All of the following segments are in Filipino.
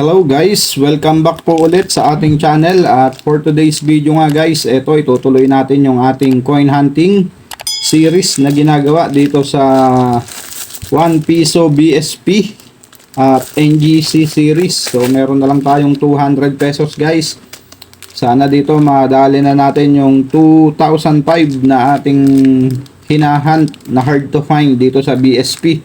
Hello guys, welcome back po ulit sa ating channel at for today's video nga guys, ito itutuloy natin yung ating coin hunting series na ginagawa dito sa 1 piso BSP at NGC series. So meron na lang tayong 200 pesos guys. Sana dito madali na natin yung 2005 na ating hinahunt na hard to find dito sa BSP.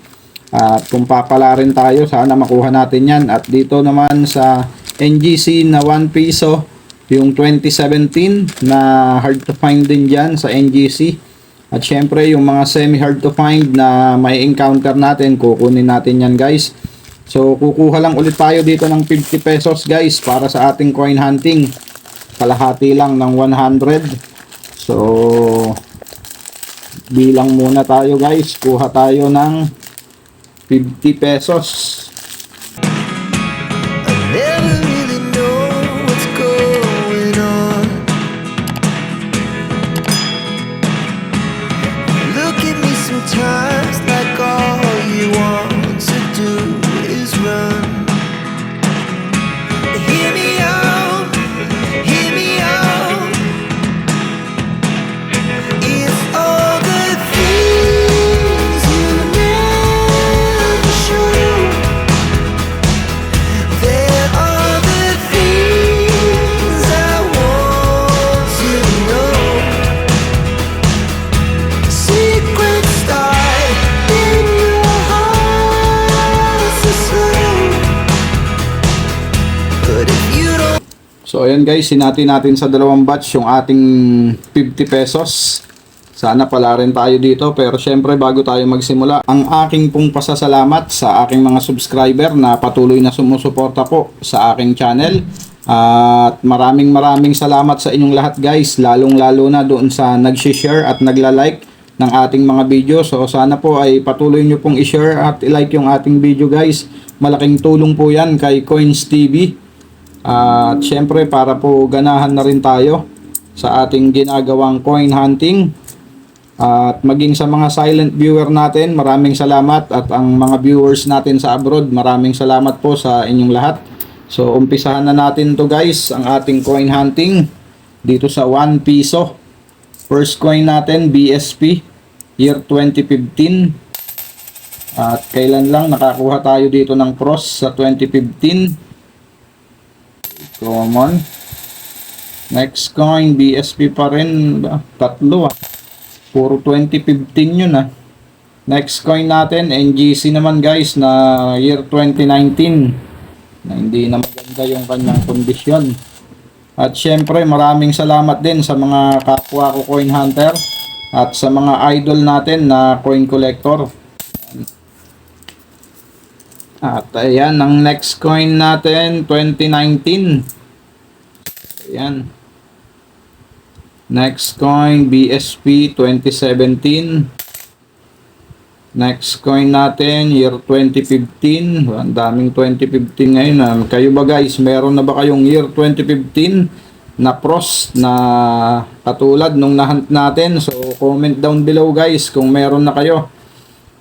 At kung papala rin tayo, sana makuha natin yan. At dito naman sa NGC na 1 piso, yung 2017 na hard to find din dyan sa NGC. At syempre, yung mga semi hard to find na may encounter natin, kukunin natin yan guys. So, kukuha lang ulit tayo dito ng 50 pesos guys para sa ating coin hunting. Kalahati lang ng 100. So, bilang muna tayo guys. Kuha tayo ng 50 pesos. So ayan guys, sinati natin sa dalawang batch yung ating 50 pesos. Sana pala rin tayo dito pero syempre bago tayo magsimula, ang aking pong pasasalamat sa aking mga subscriber na patuloy na sumusuporta po sa aking channel. At maraming maraming salamat sa inyong lahat guys, lalong lalo na doon sa nag-share at nagla-like ng ating mga video. So sana po ay patuloy nyo pong i-share at i-like yung ating video guys. Malaking tulong po yan kay Coins TV. At syempre para po ganahan na rin tayo sa ating ginagawang coin hunting. At maging sa mga silent viewer natin, maraming salamat at ang mga viewers natin sa abroad, maraming salamat po sa inyong lahat. So umpisahan na natin to guys, ang ating coin hunting dito sa 1 piso. First coin natin BSP year 2015. At kailan lang nakakuha tayo dito ng cross sa 2015. Common. Next coin, BSP pa rin. Tatlo ah. Puro 2015 yun ah. Next coin natin, NGC naman guys na year 2019. Na hindi na maganda yung kanyang kondisyon. At syempre maraming salamat din sa mga kapwa ko coin hunter at sa mga idol natin na coin collector. At ayan, ang next coin natin, 2019. Ayan. Next coin, BSP 2017. Next coin natin, year 2015. Ang daming 2015 ngayon. ah. Kayo ba guys, meron na ba kayong year 2015 na pros na katulad nung nahunt natin? So, comment down below guys kung meron na kayo.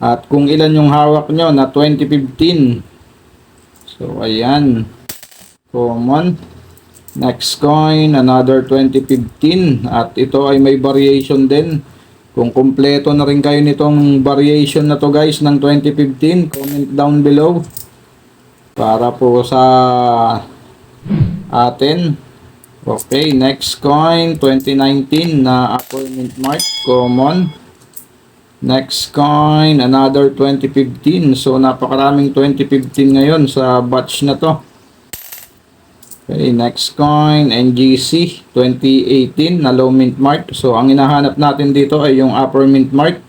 At kung ilan yung hawak nyo na 2015. So, ayan. Common. Next coin, another 2015. At ito ay may variation din. Kung kumpleto na rin kayo nitong variation na to guys ng 2015, comment down below. Para po sa atin. Okay, next coin, 2019 na Apple Mint Mark, common. Next coin, another 2015. So, napakaraming 2015 ngayon sa batch na to. Okay, next coin, NGC 2018 na low mint mark. So, ang hinahanap natin dito ay yung upper mint mark.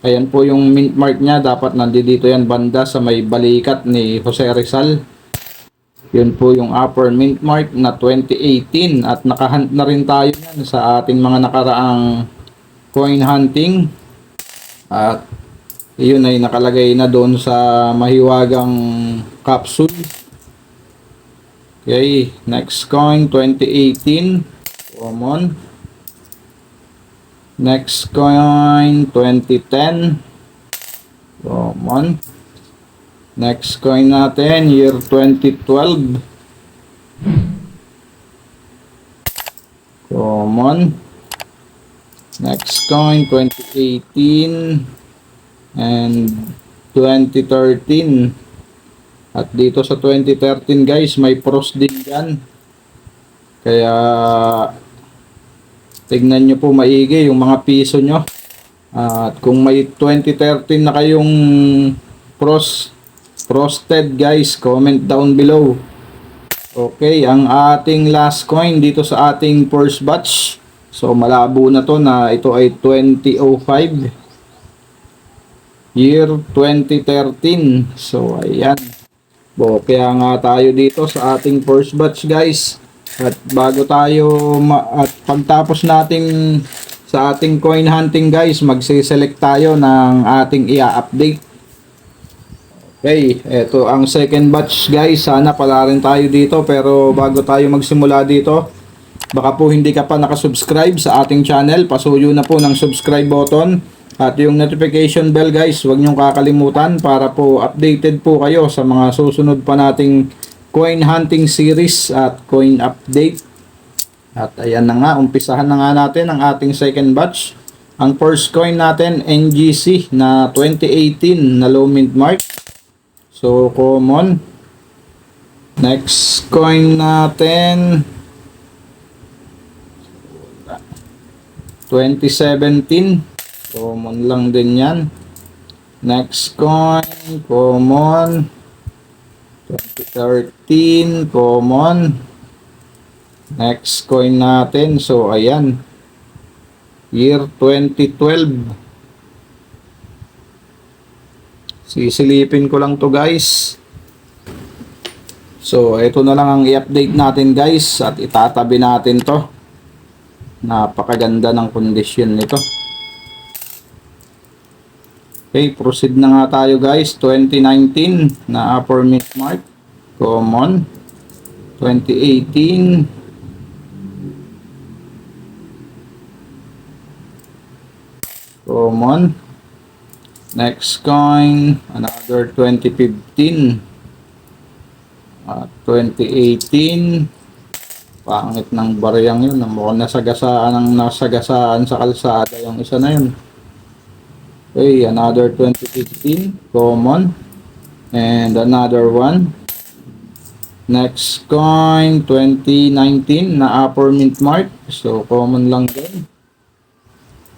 Ayan po yung mint mark niya. Dapat nandito yan banda sa may balikat ni Jose Rizal. Yun po yung upper mint mark na 2018 at nakahunt na rin tayo yan sa ating mga nakaraang coin hunting. At yun ay nakalagay na doon sa mahiwagang capsule. Okay, next coin 2018 common. Next coin 2010 common. Next coin natin, year 2012. Common. Next coin, 2018 and 2013. At dito sa 2013 guys, may pros din dyan. Kaya tignan nyo po maigi yung mga piso nyo. At kung may 2013 na kayong pros, frosted guys, comment down below. Okay, ang ating last coin dito sa ating first batch. So malabo na to na ito ay 2005. Year 2013. So ayan. Bo, kaya nga tayo dito sa ating first batch guys. At bago tayo at pagtapos nating sa ating coin hunting guys, magsiselect tayo ng ating i-update. Okay, eto ang second batch guys. Sana pala rin tayo dito pero bago tayo magsimula dito, baka po hindi ka pa nakasubscribe sa ating channel, pasuyo na po ng subscribe button at yung notification bell guys, huwag niyong kakalimutan para po updated po kayo sa mga susunod pa nating coin hunting series at coin update. At ayan na nga, umpisahan na nga natin ang ating second batch. Ang first coin natin, NGC na 2018 na low mint mark. So, common. Next coin natin, 2017. Common lang din yan. Next coin, common. 2013, common. Next coin natin, so ayan. Year 2012. Sisilipin ko lang to guys. So, ito na lang ang i-update natin guys at itatabi natin to. Napakaganda ng kondisyon nito. Okay, proceed na nga tayo guys. 2019 na upper mid mark. Common. 2018. Common. Next coin, another 2015. At 2018. Pangit ng bariyang yun. Mukhang nasagasaan ang nasagasaan sa kalsada yung isa na yun. Okay, another 2015. Common. And another one. Next coin, 2019 na upper mint mark. So, common lang din.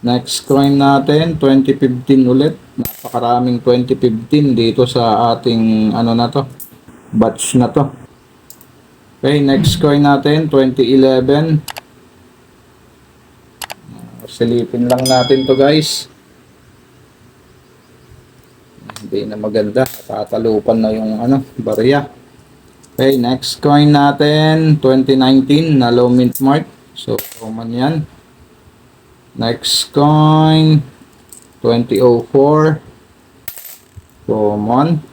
Next coin natin, 2015 ulit. Napakaraming 2015 dito sa ating ano na to, batch na to. Okay, next coin natin, 2011. Uh, Silipin lang natin to guys. Hindi na maganda. Tatalupan na yung ano, barya. Okay, next coin natin, 2019 na low mint mark. So, common yan. Next coin, 2004. Common.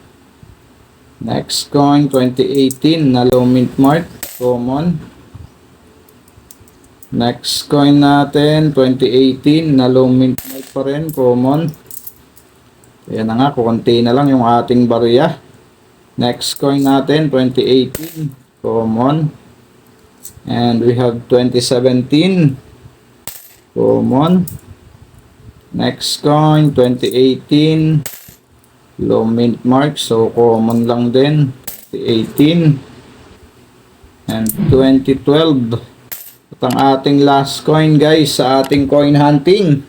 Next coin, 2018 na low mint mark. Common. Next coin natin, 2018 na low mint mark pa rin. Common. Ayan na nga, kukunti na lang yung ating barya. Next coin natin, 2018. Common. And we have 2017. Common. Next coin, 2018. Low mint mark. So, common lang din. 2018. And 2012. At ang ating last coin guys sa ating coin hunting.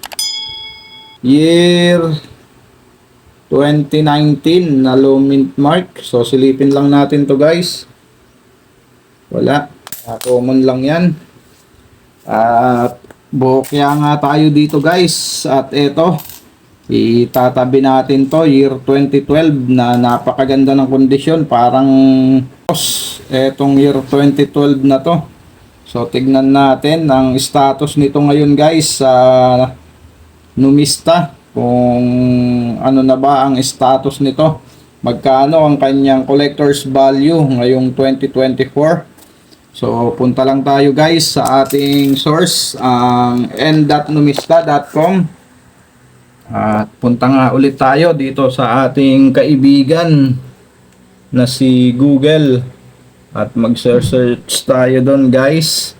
Year 2019 na low mint mark. So, silipin lang natin to guys. Wala. Ah, common lang yan. At bokya nga tayo dito guys. At eto, itatabi natin to year 2012 na napakaganda ng kondisyon. Parang etong year 2012 na to. So tignan natin ang status nito ngayon guys sa Numista kung ano na ba ang status nito. Magkano ang kanyang collector's value ngayong 2024. So, punta lang tayo guys sa ating source, ang n.numista.com. At punta nga ulit tayo dito sa ating kaibigan na si Google at mag-search tayo doon guys.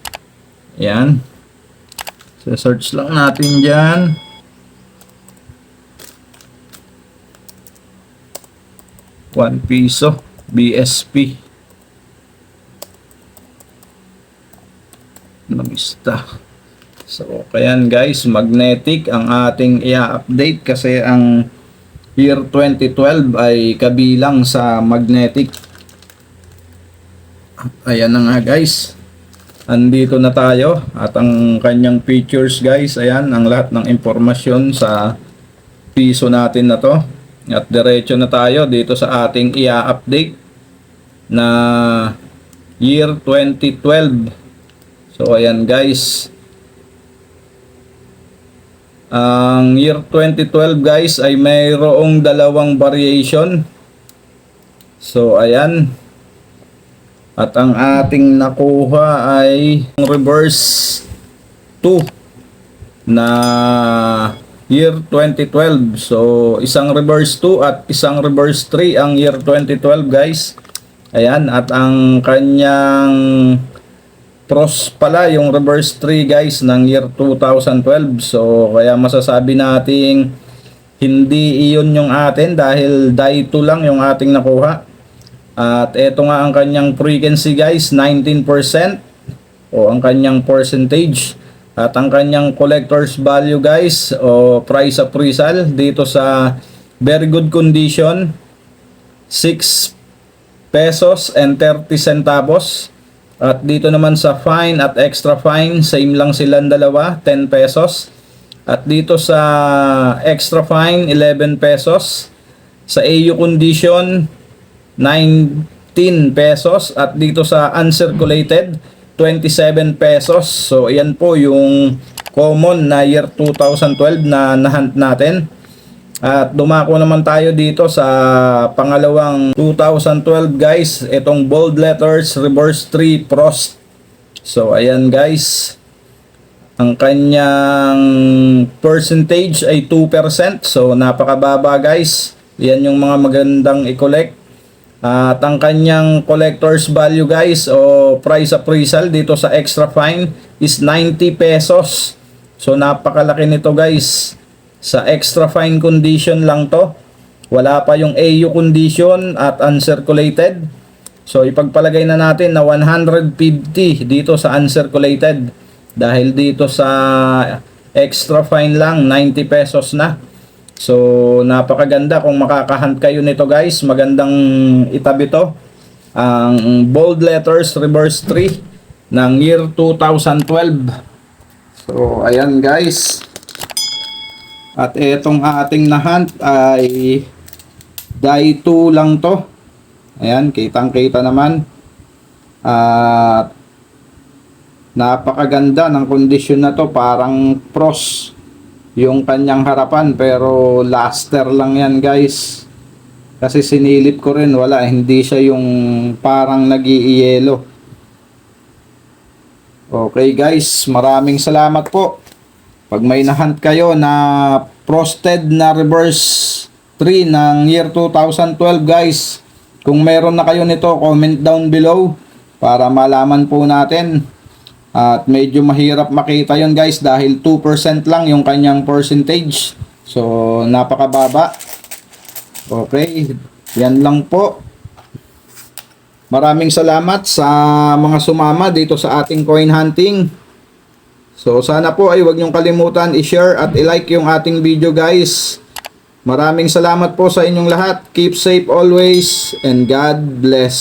Yan. So, search lang natin dyan. One piso. BSP. Namista. So, kaya guys, magnetic ang ating i-update kasi ang year 2012 ay kabilang sa magnetic. Ayan na nga guys. Andito na tayo at ang kanyang features guys, ayan ang lahat ng impormasyon sa piso natin na to. At diretso na tayo dito sa ating i-update na year 2012. So ayan guys. Ang year 2012 guys ay mayroong dalawang variation. So ayan. At ang ating nakuha ay reverse 2 na year 2012. So isang reverse 2 at isang reverse 3 ang year 2012 guys. Ayan at ang kanyang pros pala yung reverse 3 guys ng year 2012 so kaya masasabi nating hindi iyon yung atin dahil die 2 lang yung ating nakuha. At eto nga ang kanyang frequency guys 19% o ang kanyang percentage. At ang kanyang collector's value guys o price appraisal dito sa very good condition 6 pesos and 30 centavos at dito naman sa fine at extra fine, same lang silang dalawa, 10 pesos. At dito sa extra fine, 11 pesos. Sa AU condition, 19 pesos. At dito sa uncirculated, 27 pesos. So, ayan po yung common na year 2012 na nahunt natin. At dumako naman tayo dito sa pangalawang 2012 guys. Itong bold letters reverse 3 Frost. So ayan guys. Ang kanyang percentage ay 2%. So napakababa guys. Yan yung mga magandang i-collect. At ang kanyang collector's value guys o price appraisal dito sa extra fine is 90 pesos. So napakalaki nito guys. Sa extra fine condition lang to. Wala pa yung AU condition at uncirculated. So ipagpalagay na natin na 150 dito sa uncirculated. Dahil dito sa extra fine lang 90 pesos na. So napakaganda kung makakahunt kayo nito guys. Magandang itabi to. Ang bold letters reverse 3 ng year 2012. So ayan guys. At etong ating nahunt ay die 2 lang to. Ayan, kitang-kita naman. At napakaganda ng kondisyon na to. Parang pros yung kanyang harapan pero laster lang yan guys. Kasi sinilip ko rin, wala, hindi siya yung parang nag-iiyelo. Okay guys, maraming salamat po. Pag may nahunt kayo na frosted na reverse 3 ng year 2012 guys, kung meron na kayo nito, comment down below para malaman po natin. At medyo mahirap makita yon guys dahil 2% lang yung kanyang percentage. So, napakababa. Okay, yan lang po. Maraming salamat sa mga sumama dito sa ating coin hunting. So sana po ay huwag niyong kalimutan i-share at i-like yung ating video guys. Maraming salamat po sa inyong lahat. Keep safe always and God bless.